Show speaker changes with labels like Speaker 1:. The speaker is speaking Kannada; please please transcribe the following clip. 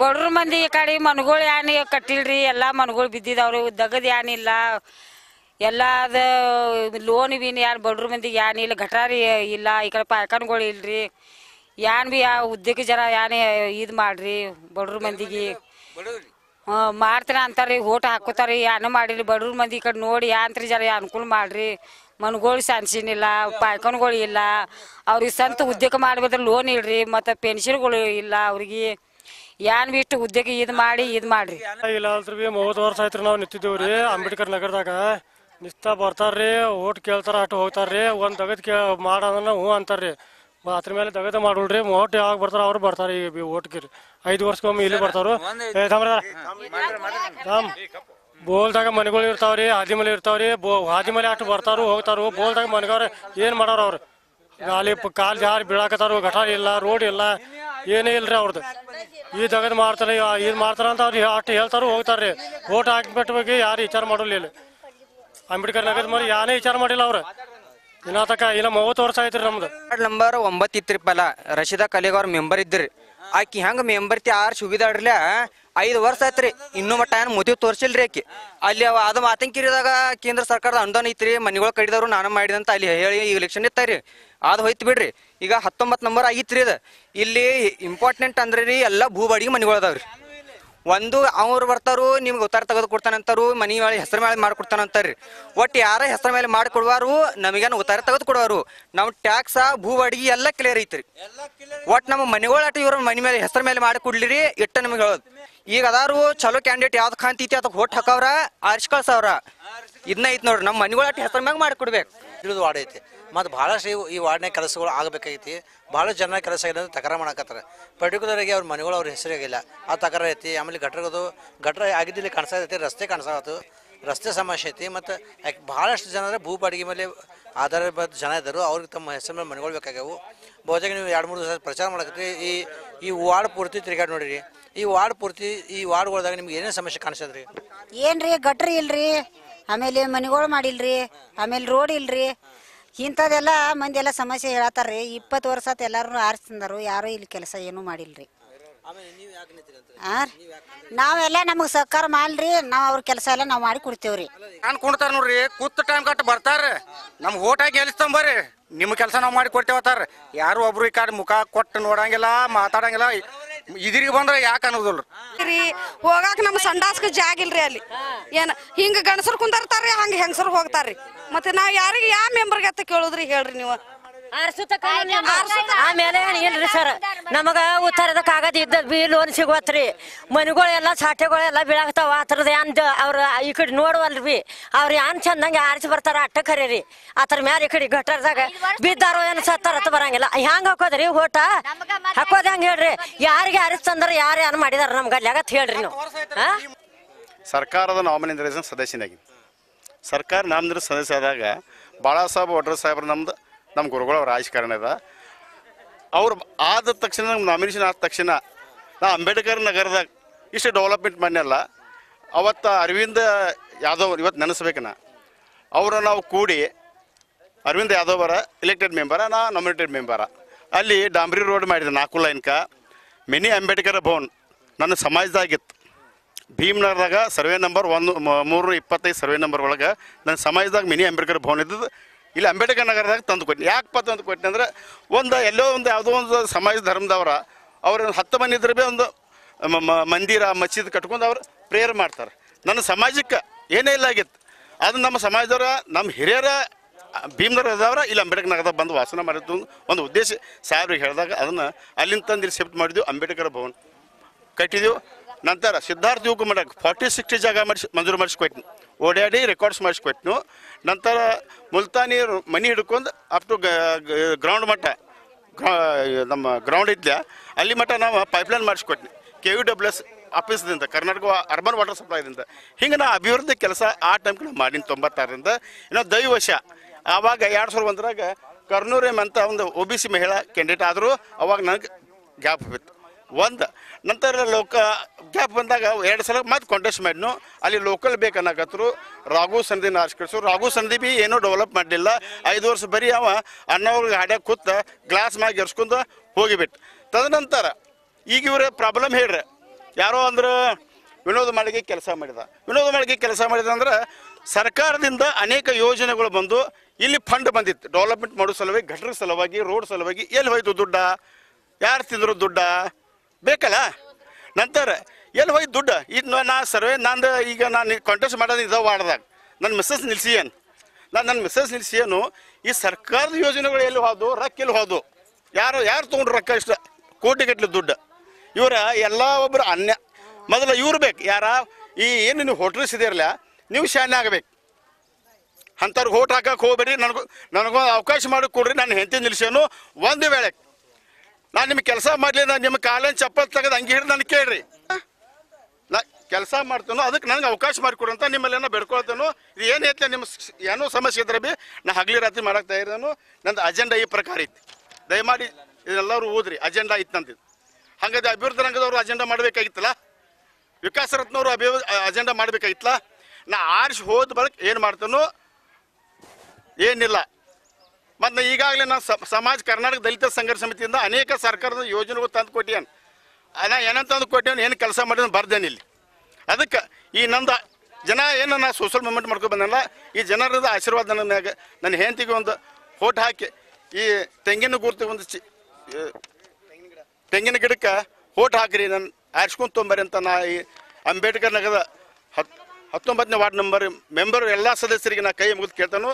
Speaker 1: ಬಡ್ರ ಮಂದಿ ಈ ಕಡೆ ಮನ್ಗಳು ಯಾನಿ ಕಟ್ಟಿಲ್ರಿ, ಎಲ್ಲಾ ಮನ್ಗಳು ಬಿದ್ದಿದವ್ರಿ, ದಗದ್ ಯಾನಿಲ್ಲ ಎಲ್ಲ ಅದ ಲೋನ್ ಬೀನ್ ಯಾನ್ ಬಡ್ರ ಮಂದಿಗೆ ಯಾನ್ ಇಲ್ಲ, ಗಟಾರಿ ಇಲ್ಲ, ಈ ಕಡೆ ಪಾಯ್ಕಾನ್ಗಳು ಇಲ್ರಿ. ಯಾನ್ ಬಿ ಯಾವ ಉದ್ಯೋಗ ಜನ ಯಾನಿ ಇದ್ ಮಾಡ್ರಿ, ಬಡ್ರ ಮಂದಿಗೆ. ಹಾಂ ಮಾಡ್ತೀರ ಅಂತಾರ್ರಿ, ಓಟ್ ಹಾಕೋತಾರಿ ಯಾನ ಮಾಡಿರಿ ಬಡ್ರ ಮಂದಿ ಈ ಕಡೆ ನೋಡಿ ಯಾಂತ್ರಿ ಜರ ಅನುಕೂಲ ಮಾಡ್ರಿ. ಮನ್ಗಳು ಸಾನ್ಸಿನಿಲ್ಲ ಪಾಯ್ಕನ್ಗಳು ಇಲ್ಲ, ಅವ್ರಿಗೆ ಸ್ವಂತ ಉದ್ಯೋಗ ಮಾಡ್ಬೇಕ್ರೆ ಲೋನ್ ಇಲ್ರಿ, ಮತ್ತು ಪೆನ್ಷನ್ಗಳು ಇಲ್ಲ, ಅವ್ರಿಗೆ. ಯಾನ್ ಬಿಟ್ಟು ಉದ್ಯೋಗ ಇದ್ ಮಾಡಿ, ಇದ್ ಮಾಡ್ರಿ.
Speaker 2: ಇಲ್ಲ ಅಲ್ರಿ ಬಿ, ಮೂವತ್ತು ವರ್ಷ ಆಯ್ತು ನಾವು ನಿಂತಿದ್ದೇವ್ರಿ ಅಂಬೇಡ್ಕರ್ ನಗರದಾಗ. ನಿಸ್ತಾ ಬರ್ತಾರ್ರಿ ಓಟ್ ಕೇಳ್ತಾರ ಅಟ್ಟು ಹೋಗ್ತಾರ್ರಿ ಒಂದ್ ದಗದ್ ಕೇ ಮಾಡೋದನ್ನ ಹ್ಞೂ ಅಂತಾರ್ರಿ ಅದ್ರ ಮೇಲೆ ದಗದ ಮಾಡೋಳ್ರಿ ಓಟ್ ಯಾವಾಗ ಬರ್ತಾರ ಅವ್ರು ಬರ್ತಾರೆ ಈ ಓಟ್ಗೆ ಐದು ವರ್ಷಕ್ಕೊಮ್ಮೆ ಇಲ್ಲಿ ಬರ್ತಾರು ಬೋಲ್ದಾಗ ಮನೆಗಳು ಇರ್ತಾವ್ರಿ ಹಾದಿ ಮೇಲೆ ಇರ್ತಾವ್ರಿ ಬೋ, ಹಾದಿ ಮೇಲೆ ಅಷ್ಟು ಬರ್ತಾರು, ಹೋಗ್ತಾರು, ಬೋಲ್ದಾಗ ಮನೆಗವ್ರ ಏನ್ ಮಾಡಾರ ಅವ್ರು? ಅಲ್ಲಿ ಕಾಲ್ ಜಾರಿ ಬೀಳಾಕತ್ತಾರು, ಗಟಾರ ಇಲ್ಲ, ರೋಡ್ ಇಲ್ಲ. ಏನೇ ಇಲ್ರಿ ಅವ್ರದ್ದು ಈ ತೆಗೆದು ಮಾಡ್ತಾರೆ ಇದು ಮಾಡ್ತಾರ ಅಂತ ಅವ್ರು ಅಷ್ಟು ಹೇಳ್ತಾರು ಹೋಗ್ತಾರ್ರಿ. ಓಟ್ ಹಾಕಿಬಿಟ್ಟು ಬಗ್ಗೆ ಯಾರು ವಿಚಾರ ಮಾಡೋಲ್ಲ ಇಲ್ಲಿ. ಅಂಬೇಡ್ಕರ್ ನಗರದ ಮೇಲೆ ಯಾನೇ ವಿಚಾರ ಮಾಡಿಲ್ಲ ಅವ್ರು. ಇನ್ನ ತಕ ಇನ್ನ ಮೂವತ್ತು ವರ್ಷ ಆಯ್ತ್ರಿ ನಮ್ದು.
Speaker 3: ನಂಬರ್ ಒಂಬತ್ತು ಇತ್ರಿ ಪಲ. ರಶೀದಾ ಅವ್ರ ಮೆಂಬರ್ ಇದ್ರಿ ಆಕಿ ಹೆಂಗ ಮೆಂಬರ್ತಿ ಆರ್ ಸುಗಿದಾಡ್ರಲ್ಲ ಐದು ವರ್ಷ ಆಯ್ತ್ರಿ, ಇನ್ನೂ ಮಟ್ಟ ಏನು ಮುತಿ ತೋರಿಸಿಲ್ರಿ ಆಕಿ. ಅಲ್ಲಿ ಅವ ಅದು ಮಾತಂಕಿರಿದಾಗ ಕೇಂದ್ರ ಸರ್ಕಾರದ ಅನುದಾನ ಐತ್ರಿ, ಮನೆಗಳು ಕಡಿದವ್ರು ನಾನು ಮಾಡಿದಂತ ಅಲ್ಲಿ ಹೇಳಿ ಈಗ ಎಲೆಕ್ಷನ್ ಇತ್ತಾರಿ. ಅದು ಹೋಯ್ತು ಬಿಡ್ರಿ. ಈಗ ಹತ್ತೊಂಬತ್ತು ನಂಬರ್ ಆಗಿತ್ರಿ ಇದು ಇಲ್ಲಿ ಇಂಪಾರ್ಟೆಂಟ್ ಅಂದ್ರೆ ರೀ ಎಲ್ಲ ಭೂ ಬಾಡಿಗೆ ಮನೆಗಳು ಅದಾವ್ರಿ ಒಂದು ಅವ್ರು ಬರ್ತಾರು, ನಿಮ್ಗೆ ಉತ್ತಾರ ತೆಗೆದು ಕೊಡ್ತಾನಂತಾರು ಮನಿ ಮೇಲೆ ಹೆಸರು ಮೇಲೆ ಮಾಡ್ಕೊಡ್ತಾನಂತಾರ್ರಿ ಒಟ್ಟು ಯಾರ ಹೆಸರು ಮೇಲೆ ಮಾಡಿಕೊಡುವಾರು ನಮಗೇನು ಉತ್ತಾರ ತೆಗೆದು ಕೊಡುವಾರು. ನಮ್ಮ ಟ್ಯಾಕ್ಸ, ಭೂ ಬಾಡಿಗೆ ಎಲ್ಲ ಕ್ಲಿಯರ್ ಐತ್ರಿ. ಒಟ್ಟು ನಮ್ಮ ಮನೆಗಳ ಇವ್ರ ಮನೆ ಮೇಲೆ ಹೆಸರು ಮೇಲೆ ಮಾಡಿ ಕೊಡ್ಲಿರಿ, ಇಟ್ಟ ನಮಗೆ ಹೇಳೋದು. ಈಗ ಅದಾರು, ಚಲೋ ಕ್ಯಾಂಡಿಡೇಟ್ ಯಾವ್ದು ಕಾಣ್ತೈತಿ ಅದಕ್ಕೆ ಹೊಟ್ಟು ಹಾಕವ್ರ ಆರಿಸಿ ಕಳ್ಸವ್ರ ಇದನ್ನ ಐತಿ ನೋಡ್ರಿ ನಮ್ಮ ಮನೆಗಳ ಹೆಸರು ಮ್ಯಾಗ ಮಾಡಿಕೊಡ್ಬೇಕು.
Speaker 4: ತಿಳಿದು ವಾರ್ಡ್ ಐತಿ. ಮತ್ತು ಭಾಳಷ್ಟು ಇವು ಈ ವಾರ್ಡ್ನಾಗ ಕೆಲಸಗಳು ಆಗಬೇಕಾಗೈತಿ. ಭಾಳ ಜನ ಕೆಲಸ ಆಗಿಲ್ಲ ಅಂತ ತಕರಾರು ಮಾಡಾಕತ್ತಾರ. ಪರ್ಟಿಕ್ಯುಲರ್ ಆಗಿ ಅವ್ರ ಮನೆಗಳು ಅವ್ರ ಹೆಸರಿಗಿಲ್ಲ ಆ ತಕರ ಐತಿ. ಆಮೇಲೆ ಗಟ್ರಗದು ಗಟ್ರ ಆಗಿದ್ದಿಲ್ಲಿ ಕಾಣಿಸ್ತೈತಿ ರಸ್ತೆ ಕಾಣಿಸ್ತು ರಸ್ತೆ ಸಮಸ್ಯೆ ಐತಿ. ಮತ್ತು ಭಾಳಷ್ಟು ಜನರ ಭೂ ಬಾಡಿಗೆ ಮೇಲೆ ಆಧಾರ ಜನ ಇದ್ದರು. ಅವ್ರಿಗೆ ತಮ್ಮ ಹೆಸರು ಮೇಲೆ ಮನೆಗಳು ಬೇಕಾಗ್ಯಾವು. ಬಹುತೇಕ ನೀವು ಎರಡು ಮೂರು ದಿವಸ ಪ್ರಚಾರ ಮಾಡಕತ್ತೀರಿ ಈ ಈ ವಾರ್ಡ್ ಪೂರ್ತಿ ತಿರುಗಾಡಿ ನೋಡಿರಿ. ಈ ವಾರ್ಡ್ ಪೂರ್ತಿ ಈ ವಾರ್ಡ್ಗಳ್ದಾಗ ನಿಮ್ಗೆ ಏನೇ ಸಮಸ್ಯೆ ಕಾಣಿಸದ್ರಿ?
Speaker 5: ಏನ್ರಿ ಗಟ್ರಿ ಇಲ್ರಿ ಆಮೇಲೆ ಮನೆಗಳು ಮಾಡಿಲ್ರಿ ಆಮೇಲೆ ರೋಡ್ ಇಲ್ರಿ. ಇಂಥದೆಲ್ಲ ಮಂದಿ ಎಲ್ಲ ಸಮಸ್ಯೆ ಹೇಳತ್ತಾರ್ರಿ. ಇಪ್ಪತ್ತು ವರ್ಷ ಆತ್ ಎಲ್ಲಾರು ಆರಿಸ್ತಂದರು ಯಾರು ಇಲ್ಲಿ ಕೆಲಸ ಏನೂ ಮಾಡಿಲ್ರಿ. ಹಾಂ ನಾವೆಲ್ಲ ನಮಗೆ ಸಹಕಾರ ಮಾಡ್ರಿ ನಾವು ಅವ್ರ ಕೆಲಸ ಎಲ್ಲ ನಾವು ಮಾಡಿ ಕೊಡ್ತೇವ್ರಿ.
Speaker 6: ನಾನು ಕುಣ್ತಾರ ನೋಡ್ರಿ ಕೂತ್ ಟೈಮ್ ಕಟ್ ಬರ್ತಾರ. ನಮ್ ಓಟಾಗಿ ಗೆಲ್ಲಿಸ್ತಂಬರ್ರಿ ನಿಮ್ಮ ಕೆಲಸ ನಾವು ಮಾಡಿ ಕೊಡ್ತೇವತ್ತಾರ ಯಾರು ಒಬ್ರು ಈ ಕಡೆ ಮುಖ ಕೊಟ್ಟು ನೋಡಂಗಿಲ್ಲ ಮಾತಾಡಂಗಿಲ್ಲ. ಇದ್ರಿಗೆ ಬಂದ್ರೆ ಯಾಕೆ ಅನ್ನೋದಿಲ್ರಿ
Speaker 7: ರೀ, ಹೋಗಾಕ ನಮ್ ಸಂಡಾಸ್ಕ ಜಾಗಿಲ್ರಿ ಅಲ್ಲಿ. ಏನ, ಹಿಂಗ ಗಂಡಸರು ಕುಂದರ್ತಾರ್ರಿ, ಹಂಗ ಹೆಂಗಸರು ಹೋಗ್ತಾರ್ರಿ. ಮತ್ತೆ ನಾವ್ ಯಾರಿಗೆ ಯಾವ ಮೆಂಬರ್ಗೆ ಅಂತ ಕೇಳುದ್ರಿ ಹೇಳ್ರಿ ನೀವು.
Speaker 8: ಆಮೇಲೆ ಇಲ್ರಿ ಸರ್? ನಮಗ ಉತ್ತರದ ಕಾಗದ ಇದ್ದ ಬಿ ಲೋನ್ ಸಿಗುವತ್ರಿ. ಮನಿಗಳೆಲ್ಲ ಸಾಟೆಗಳೆಲ್ಲ ಬೀಳಾಗ್ತಾವ ಆ ಥರದ ಏನ್ ಅವ್ರ ಈ ಕಡೆ ನೋಡುವಲ್ರಿ. ಬಿ ಅವ್ರ ಏನ್ ಚಂದಂಗೆ ಆರಿಸಿ ಬರ್ತಾರ ಅಟ್ಟ ಖರೀರಿ ಆತರ ಮ್ಯಾಲ ಈ ಕಡೆ ಗಟ್ಟರ್ದಾಗ ಬಿದ್ದಾರೋ ಏನ್ ಸತ್ತಾರ ಅಂತ ಬರಂಗಿಲ್ಲ. ಹ್ಯಾಂಗ ಹಾಕೋದ್ರಿ ಓಟ ಹಾಕೋದ್ ಹೆಂಗ್ ಹೇಳ್ರಿ? ಯಾರಿಗೆ ಆರಿಸ್ತಂದ್ರ ಯಾರು ಏನ್ ಮಾಡಿದಾರ ನಮ್ಗೆ ಅಲ್ಲಿ ಆಗತ್ ಹೇಳ್ರಿ ನೀವು. ಹಾ?
Speaker 9: ಸರ್ಕಾರದ ನಾಮಿನಿಂದ ಸದಸ್ಯನಾಗಿ ಸರ್ಕಾರ ನಾಮನಿಂದ ಸದಸ್ಯ ಆದಾಗ ಬಾಳಾ ಸಾಹೇಬ್ ಒಡ್ರ ಸಾಹೇಬ್ರ ನಮ್ದು ನಮ್ಮ ಗುರುಗಳು ರಾಜಕಾರಣದ ರಾಜಕಾರಣ ಅದ. ಅವ್ರು ಆದ ತಕ್ಷಣ ನಮ್ಗೆ ನಾಮಿನೇಷನ್ ಆದ ತಕ್ಷಣ, ನಾ ಅಂಬೇಡ್ಕರ್ ನಗರದಾಗ ಇಷ್ಟು ಡೆವಲಪ್ಮೆಂಟ್ ಮನೆಯಲ್ಲ ಅವತ್ತು ಅರವಿಂದ ಯಾದವ್ ಇವತ್ತು ನೆನೆಸ್ಬೇಕು ನಾ. ಅವರ ನಾವು ಕೂಡಿ ಅರವಿಂದ್ ಯಾದವರ ಎಲೆಕ್ಟೆಡ್ ಮೆಂಬರ ನಾ ನಾಮಿನೇಟೆಡ್ ಮೆಂಬರ ಅಲ್ಲಿ ಡಾಂಬ್ರಿ ರೋಡ್ ಮಾಡಿದೆ, ನಾಲ್ಕು ಲೈನ್ಕ ಮಿನಿ ಅಂಬೇಡ್ಕರ್ ಭವನ್ ನನ್ನ ಸಮಾಜದಾಗಿತ್ತು. ಭೀಮ್ನಗರದಾಗ ಸರ್ವೆ ನಂಬರ್ ಒಂದು ಮೂರು ಇಪ್ಪತ್ತೈದು ಸರ್ವೆ ನಂಬರ್ ಒಳಗೆ ನನ್ನ ಸಮಾಜದಾಗ ಮಿನಿ ಅಂಬೇಡ್ಕರ್ ಭವನ್ ಇದ್ದದ್ದು. ಇಲ್ಲಿ ಅಂಬೇಡ್ಕರ್ ನಗರದಾಗ ತಂದು ಕೊಟ್ಟಿನಿ. ಯಾಕಪ್ಪ ತಂದು ಕೊಟ್ಟಿನಿ ಅಂದ್ರೆ ಒಂದು ಎಲ್ಲೋ ಒಂದು ಯಾವುದೋ ಒಂದು ಸಮಾಜ ಧರ್ಮದವರ ಅವ್ರ ಹತ್ತು ಮನೆ ಇದ್ರೆ ಭೀ ಒಂದು ಮಂದಿರ, ಮಸೀದ್ ಕಟ್ಕೊಂಡು ಅವ್ರು ಪ್ರೇಯರ್ ಮಾಡ್ತಾರೆ. ನನ್ನ ಸಮಾಜಕ್ಕೆ ಏನೇ ಇಲ್ಲ ಆಗಿತ್ತು. ಅದು ನಮ್ಮ ಸಮಾಜದವರ, ನಮ್ಮ ಹಿರಿಯರ ಭೀಮನಗರದವರ ಇಲ್ಲಿ ಅಂಬೇಡ್ಕರ್ ನಗರದಾಗ ಬಂದು ವಾಸನ ಮಾಡಿದ್ದು ಒಂದು ಉದ್ದೇಶ. ಸಾಹೇಬ್ರಿಗೆ ಹೇಳಿದಾಗ ಅದನ್ನು ಅಲ್ಲಿಂದ ತಂದು ಶಿಫ್ಟ್ ಮಾಡಿದ್ವಿ ಅಂಬೇಡ್ಕರ್ ಭವನ್. ಕಟ್ಟಿದೆವು. ನಂತರ ಸಿದ್ಧಾರ್ಥ ಯುವಕ ಮಾಡಕ್ಕೆ ಫಾರ್ಟಿ ಸಿಕ್ಸ್ಟಿ ಜಾಗ ಮಾಡಿಸಿ, ಮಂಜೂರು ಮಾಡಿಸ್ಕೊಟ್ನು ಓಡಾಡಿ ರೆಕಾರ್ಡ್ಸ್ ಮಾಡಿಸ್ಕೊಟ್ನು. ನಂತರ ಮುಲ್ತಾನಿ ಮನಿ ಹಿಡ್ಕೊಂಡು ಅಪ್ ಟು ಗ್ರೌಂಡ್ ಮಟ್ಟ ನಮ್ಮ ಗ್ರೌಂಡ್ ಇದ್ದ ಅಲ್ಲಿ ಮಟ್ಟ ನಾವು ಪೈಪ್ಲೈನ್ ಮಾಡಿಸ್ಕೊಟ್ನಿ. ಕೆ ಯು ಡಬ್ಲ್ಯೂ ಎಸ್ ಆಫೀಸ್ದಿಂದ ಕರ್ನಾಟಕ ಅರ್ಬನ್ ವಾಟರ್ ಸಪ್ಲೈದಿಂದ ಹಿಂಗೆ ನಾ ಅಭಿವೃದ್ಧಿ ಕೆಲಸ ಆ ಟೈಮ್ಗೆ ನಾವು ಮಾಡಿನ ತೊಂಬತ್ತಾರರಿಂದ. ಇನ್ನೂ ದೈವಶ ಆವಾಗ ಎರಡು ಸಾವಿರದ ಒಂದರಾಗ ಕರ್ನೂರ್ ಎಂ ಅಂತ ಒಂದು ಒ ಬಿ ಸಿ ಮಹಿಳಾ ಕ್ಯಾಂಡಿಡೇಟ್ ಆದರೂ, ಅವಾಗ ನನಗೆ ಗ್ಯಾಪ್ ಬಿತ್ತು ಒಂದು. ನಂತರ ಲೋಕ ಗ್ಯಾಪ್ ಬಂದಾಗ ಎರಡು ಸಲ ಮತ್ತೆ ಕಾಂಟೆಸ್ಟ್ ಮಾಡಿದ್ನು. ಅಲ್ಲಿ ಲೋಕಲ್ ಬೇಕನ್ನಕತ್ರು ರಾಘು ಸಂಧಿನ ಆರಿಸ್ಕಳಿಸು ರಾಘು ಸಂಧಿ ಬಿ ಏನೂ ಡೆವಲಪ್ ಮಾಡಲಿಲ್ಲ. ಐದು ವರ್ಷ ಬರೀ ಅವ ಅಣ್ಣವ್ರಿಗೆ ಹಾಡ್ಯಾಗ ಕೂತ ಗ್ಲಾಸ್ ಮ್ಯಾಗ ಎರ್ಸ್ಕೊಂಡು ಹೋಗಿಬಿಟ್ಟು. ತದನಂತರ ಈಗ ಇವ್ರ ಪ್ರಾಬ್ಲಮ್ ಹೇಳ್ರಿ. ಯಾರೋ ಅಂದ್ರೆ ವಿನೋದ ಮಾಳಿಗೆ ಕೆಲಸ ಮಾಡಿದ. ವಿನೋದ ಮಾಳಿಗೆ ಕೆಲಸ ಮಾಡಿದ ಅಂದ್ರೆ ಸರ್ಕಾರದಿಂದ ಅನೇಕ ಯೋಜನೆಗಳು ಬಂದು ಇಲ್ಲಿ ಫಂಡ್ ಬಂದಿತ್ತು. ಡೆವಲಪ್ಮೆಂಟ್ ಮಾಡೋ ಸಲುವಾಗಿ ಘಟರ ಸಲುವಾಗಿ ರೋಡ್ ಸಲುವಾಗಿ ಎಲ್ಲಿ ಹೋಯ್ತು ದುಡ್ಡ? ಯಾರು ತಿಂದ್ರು ದುಡ್ಡ? ಬೇಕಲ್ಲ? ನಂತರ, ಎಲ್ಲಿ ಹೋಯ್ತು ದುಡ್ಡು? ಇದು ನಾ ಸರ್ವೆ ನಂದು ಈಗ ನಾನು ಕಾಂಟೆಸ್ಟ್ ಮಾಡೋದು ಇದಾವ ವಾರ್ಡ್ದಾಗ. ನನ್ನ ಮಿಸ್ಸಸ್ ನಿಲ್ಸಿ ಏನು ನಾನು ನನ್ನ ಮಿಸ್ಸಸ್ ನಿಲ್ಸಿ ಏನು ಈ ಸರ್ಕಾರದ ಯೋಜನೆಗಳು ಎಲ್ಲಿ ಹೋದು ರೊಕ್ಕ ಎಲ್ಲಿ ಹೋದು ಯಾರು ಯಾರು ತೊಗೊಂಡ್ರು ರೊಕ್ಕ ಇಷ್ಟ? ಕೋಟಿ ಗಟ್ಟಲೆ ದುಡ್ಡು. ಇವರ ಎಲ್ಲ ಒಬ್ಬರು ಅನ್ಯ ಮೊದಲು ಇವ್ರು ಬೇಕು. ಯಾರ? ಈ ಏನು ನೀವು ಹೋಟ್ಲ್ಸ್ ಇದೆಯಲ್ಲ ನೀವು ಶಾನೆ ಆಗಬೇಕು. ಅಂಥವ್ರಿಗೆ ಓಟ್ ಹಾಕಕ್ಕೆ ಹೋಗ್ಬೇಡಿ ನನಗೂ ನನಗೂ ಅವಕಾಶ ಮಾಡಿ ಕೊಡ್ರಿ. ನಾನು ಹೆಂಡತಿ ನಿಲ್ಸೇನು ಒಂದು ವೇಳೆ ನಾನು ನಿಮ್ಗೆ ಕೆಲಸ ಮಾಡಲಿ, ನಾನು ನಿಮ್ಮ ಕಾಲೇಜ್ ಚಪ್ಪಲ್ ತೆಗೆದು ಹಂಗೆ ಹಿಡಿದು ನನಗೆ ಕೇಳ್ರಿ. ನಾ ಕೆಲಸ ಮಾಡ್ತೇನೋ ಅದಕ್ಕೆ ನನಗೆ ಅವಕಾಶ ಮಾಡಿಕೊಡು ಅಂತ ನಿಮ್ಮಲ್ಲಿ ಏನೋ ಬೇಡ್ಕೊಳ್ತೇನೋ. ಇದು ಏನು ಐತೆ ನಿಮ್ಮ ಏನೋ ಸಮಸ್ಯೆ ಇದ್ರೆ ಬಿ ನಾ ಹಗಲಿ ರಾತ್ರಿ ಮಾಡಕ್ಕೆ ತಯಾರಿದನು. ನಂದು ಅಜೆಂಡಾ ಈ ಪ್ರಕಾರ ಇತ್ತು ದಯಮಾಡಿ ಇದೆಲ್ಲರೂ ಓದ್ರಿ, ಅಜೆಂಡಾ ಇತ್ತು ನಂದಿದ್ದು ಹಾಗಾದ್ರೆ ಅಭಿವೃದ್ಧಿ ರಂಗದವರು ಅಜೆಂಡಾ ಮಾಡಬೇಕಾಗಿತ್ತಲ್ಲ? ವಿಕಾಸ ರತ್ನವರು ಅಭಿ ಅಜೆಂಡಾ ಮಾಡಬೇಕಾಗಿತ್ತಲ್ಲ? ನಾ ಆರಿಸಿ ಹೋದ ಬಳಿಕ ಏನು ಮಾಡ್ತೇನೋ? ಏನಿಲ್ಲ. ಮತ್ತು ಈಗಾಗಲೇ ನಾನು ಸಮಾಜ ಕರ್ನಾಟಕ ದಲಿತ ಸಂಘರ್ಷ ಸಮಿತಿಯಿಂದ ಅನೇಕ ಸರ್ಕಾರದ ಯೋಜನೆಗಳು ತಂದು ಕೊಟ್ಟಿಯನ್. ನಾ ಏನಂತ ತಂದು ಕೊಟ್ಟೇನು ಏನು ಕೆಲಸ ಮಾಡಿದ್ರು ಬರ್ದೇನೆ ಇಲ್ಲಿ. ಅದಕ್ಕೆ ಈ ನಂದು ಜನ ಏನು ನಾ ಸೋಷಲ್ ಮೂಮೆಂಟ್ ಮಾಡ್ಕೊಂಡು ಬಂದಲ್ಲ ಈ ಜನರದ ಆಶೀರ್ವಾದ ನನ್ನ ಮ್ಯಾಗ, ನನ್ನ ಹೆಂಡತಿಗೆ ಒಂದು ಫೋಟೋ ಹಾಕಿ, ಈ ತೆಂಗಿನ ಗುರ್ತಿಗೆ ಒಂದು ಚಿ ತೆಂಗಿನ ಗಿಡಕ್ಕೆ ಹೋಟ್ ಹಾಕಿರಿ, ನಾನು ಆರಿಸ್ಕೊಂಡು ತೊಂಬರಿ ಅಂತ ನಾ ಈ ಅಂಬೇಡ್ಕರ್ ನಗರದ ಹತ್ ಹತ್ತೊಂಬತ್ತನೇ ವಾರ್ಡ್ ನಂಬರ್ ಮೆಂಬರ್ ಎಲ್ಲ ಸದಸ್ಯರಿಗೆ ನಾ ಕೈ ಮುಗಿದು ಕೇಳ್ತಾನು.